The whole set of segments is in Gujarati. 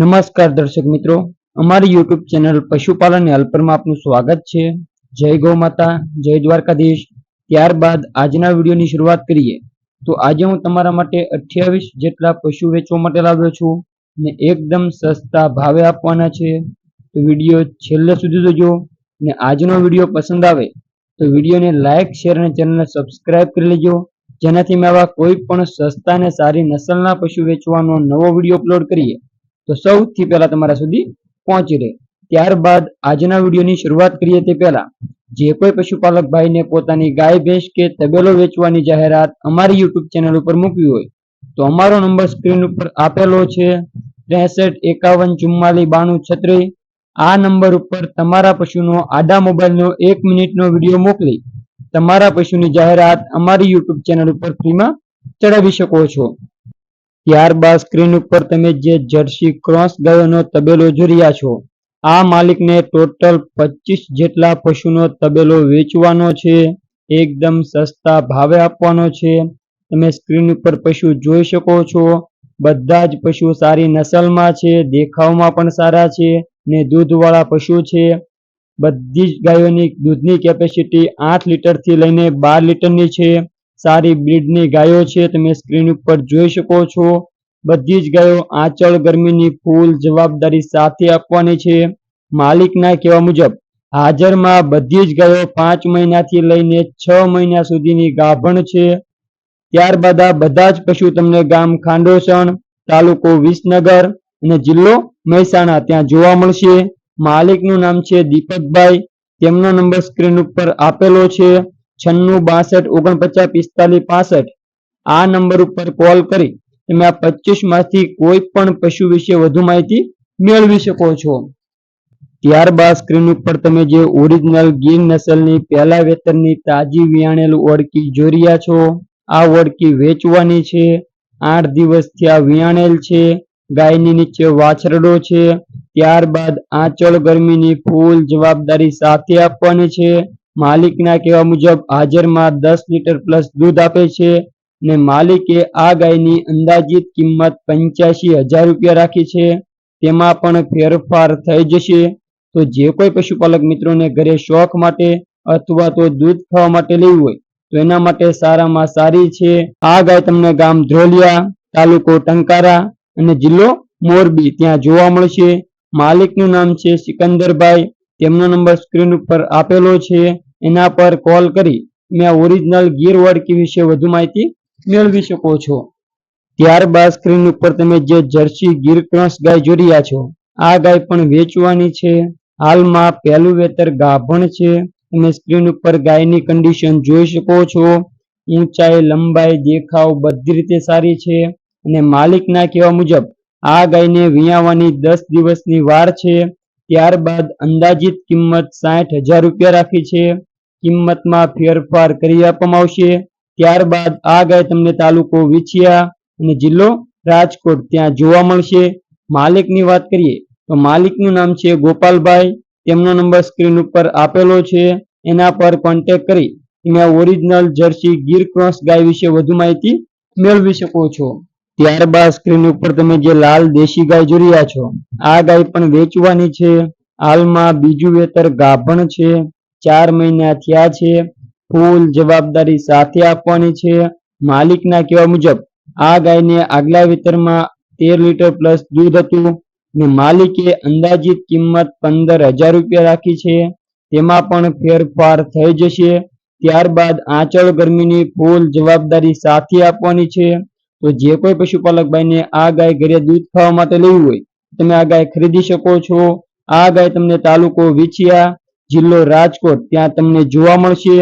નમસ્કાર દર્શક મિત્રો, અમારી યુટ્યુબ ચેનલ પશુપાલન હેલ્પરમાં આપનું સ્વાગત છે. જય ગૌ માતા, જય દ્વારકાધીશ. ત્યારબાદ આજના વિડીયોની શરૂઆત કરીએ. તો આજે હું તમારા માટે અઠ્યાવીસ જેટલા પશુ વેચવા માટે લાવ્યો છું ને એકદમ સસ્તા ભાવે આપવાના છે. તો વીડિયો છેલ્લે સુધી જોજો ને આજનો વીડિયો પસંદ આવે તો વિડીયોને લાઇક શેર અને ચેનલને સબસ્ક્રાઇબ કરી લેજો. જેનાથી મેં આવા કોઈ પણ સસ્તા અને સારી નસલના પશુ વેચવાનો નવો વીડિયો અપલોડ કરીએ. તો સૌથી પહેલા તમારા સુધી પહોંચી રહે. ત્યારબાદ આજના વિડીયોની શરૂઆત કરીએ તે પહેલા, જે કોઈ પશુપાલક ભાઈને પોતાની ગાય, ભેંસ કે તબેલો વેચવાની જાહેરાત અમારી યુટ્યુબ ચેનલ ઉપર મૂકવી હોય, તો અમારો નંબર સ્ક્રીન ઉપર આપેલો છે, ત્રેસઠ એકાવન ચુમ્માલીસ બાણું છત્રીસ. આ નંબર ઉપર તમારા પશુનો આડા મોબાઈલનો એક મિનિટનો વીડિયો મોકલી તમારા પશુની જાહેરાત અમારી યુટ્યુબ ચેનલ ઉપર ફ્રીમાં ચડાવી શકો છો. ત્યારબાદ સ્ક્રીન ઉપર તમે જે જર્સી ક્રોસ ગાયોનો તબેલો જોઈ રહ્યા છો, આ માલિકને ટોટલ પચીસ જેટલા પશુનો તબેલો વેચવાનો છે, એકદમ સસ્તા ભાવે આપવાનો છે. તમે સ્ક્રીન ઉપર પશુ જોઈ શકો છો, બધા જ પશુ સારી નસલમાં છે, દેખાવમાં પણ સારા છે ને દૂધવાળા પશુ છે. બધી જ ગાયોની દૂધની કેપેસિટી આઠ લીટરથી લઈને બાર લીટરની છે. સારી બ્રીડની ગાયો છે, તમે સ્ક્રીન ઉપર જોઈ શકો છો. બધી જ ગાયો આંચળ ગરમીની ફૂલ જવાબદારી સાથે આપવાની છે. માલિકના કહેવા મુજબ, હાજરમાં બધી જ ગાયો પાંચ મહિનાથી લઈને છ મહિના સુધીની ગાભણ છે. ત્યારબાદ આ બધા જ પશુ તમને ગામ ખાંડોસણ, તાલુકો વિસનગર અને જિલ્લો મહેસાણા ત્યાં જોવા મળશે. માલિકનું નામ છે દીપકભાઈ. તેમનો નંબર સ્ક્રીન ઉપર આપેલો છે. છન્નું બાસઠ ઓગણપચાસ પિસ્તાલીસ પાસઠ આ નંબર ઉપર કોલ કરી તમે આ પચીસમાંથી કોઈ પણ પશુ વિશે વધુ માહિતી મેળવી શકો છો. ત્યારબાદ સ્ક્રીન ઉપર તમે જે ઓરિજિનલ ગીર નસલની પહેલા વેતરની તાજી વિયાણેલ ઓળકી જોઈ રહ્યા છો. આ ઓળકી વેચવાની છે. આઠ દિવસથી આ વિયાણેલ છે. ગાયની નીચે વાછરડો છે. ત્યારબાદ આંચળ ગરમીની ફૂલ જવાબદારી સાથે આપવાની છે. માલિકના કહેવા મુજબ હાજરમાં દસ લીટર પ્લસ દૂધ આપે છે ને માલિકે આ ગાયની અંદાજિત કિંમત પંચ્યાસી હજાર રૂપિયા રાખી છે. તેમાં પણ ફેરફાર થઈ જશે. તો જે કોઈ પશુપાલક મિત્રોને ઘરે શોખ માટે અથવા તો દૂધ ખાવા માટે લેવું હોય, તો એના માટે સારામાં સારી છે. આ ગાય તમને ગામ ધ્રોલિયા, તાલુકો ટંકારા અને જિલ્લો મોરબી ત્યાં જોવા મળશે. માલિકનું નામ છે સિકંદરભાઈ. તેમનો નંબર સ્ક્રીન ઉપર આપેલો છે. એના પર કોલ કરી મેં ઓરિજિનલ ગીર વડકી વિશે વધુ માહિતી મેળવી શકો છો. ત્યારબાદ સ્ક્રીન ઉપર તમે જે જર્સી ગીર ક્રોસ ગાય જોઈ રહ્યા છો, આ ગાય પણ વેચવાની છે. હાલમાં પહેલું વેતર ગાભણ છે. તમે સ્ક્રીન ઉપર ગાયની કન્ડિશન જોઈ શકો છો. ઊંચાઈ, લંબાઈ, દેખાવ બધી રીતે સારી છે. અને માલિકના કહેવા મુજબ આ ગાયને વિયાવાની દસ દિવસની વાર છે. ત્યારબાદ અંદાજિત કિંમત સાઠ હજાર રૂપિયા રાખી છે. કિંમતમાં ફેરફાર કરી આપવામાં આવશે. ત્યારબાદ આ ગાય તમને તાલુકો વિછિયા અને જિલ્લો રાજકોટ ત્યાં જોવા મળશે. માલિકની વાત કરીએ તો માલિકનું નામ છે ગોપાલભાઈ. તેમનો નંબર સ્ક્રીન ઉપર આપેલો છે. એના પર કોન્ટેક કરી તમે ઓરિજિનલ જર્સી ગીર ક્રોસ ગાય વિશે વધુ માહિતી મેળવી શકો છો. ત્યારબાદ સ્ક્રીન ઉપર તમે જે લાલ દેશી ગાય જોઈ રહ્યા છો, આ ગાય પણ વેચવાની છે. હાલમાં બીજું વેતર ગાભણ છે. ચાર મહિના થયા છે. ફૂલ જવાબદારી સાથે આપવાની છે. માલિકના કહેવા મુજબ, આ ગાયને આગલા વેતરમાં તેર લીટર પ્લસ દૂધ હતું ને માલિકે અંદાજિત કિંમત પંદર હજાર રૂપિયા રાખી છે. તેમાં પણ ફેરફાર થઈ જશે. ત્યારબાદ આંચળ ગરમીની ફૂલ જવાબદારી સાથે આપવાની છે. તો જે કોઈ પશુપાલક ભાઈને આ ગાય ઘરે દૂધ ખાવા માટે લેવું હોય, તમે આ ગાય ખરીદી શકો છો. આ ગાય તમને તાલુકો વિછિયા જિલ્લો રાજકોટ ત્યાં તમને જોવા મળશે.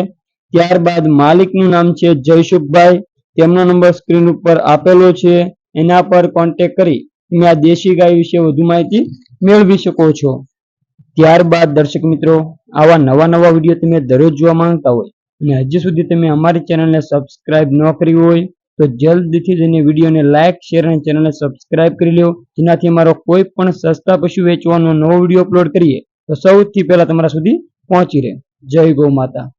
ત્યારબાદ માલિકનું નામ છે જયસુખભાઈ. તેમનો નંબર સ્ક્રીન ઉપર આપેલો છે. એના પર કોન્ટેક કરી તમે આ દેશી ગાય વિશે વધુ માહિતી મેળવી શકો છો. ત્યારબાદ દર્શક મિત્રો, આવા નવા નવા વીડિયો તમે દરરોજ જોવા માંગતા હોય અને હજી સુધી તમે અમારી ચેનલને સબસ્ક્રાઇબ ન કરી હોય, તો જલ્દીથી જઈને વિડીયોને લાઇક શેર અને ચેનલને સબસ્ક્રાઇબ કરી લો જેનાથી અમારો કોઈ પણ સસ્તા પશુ વેચવાનો નવો વીડિયો અપલોડ કરીએ તો સૌથી પહેલા તમારા સુધી પહોંચી રહે. જય ગૌ માતા.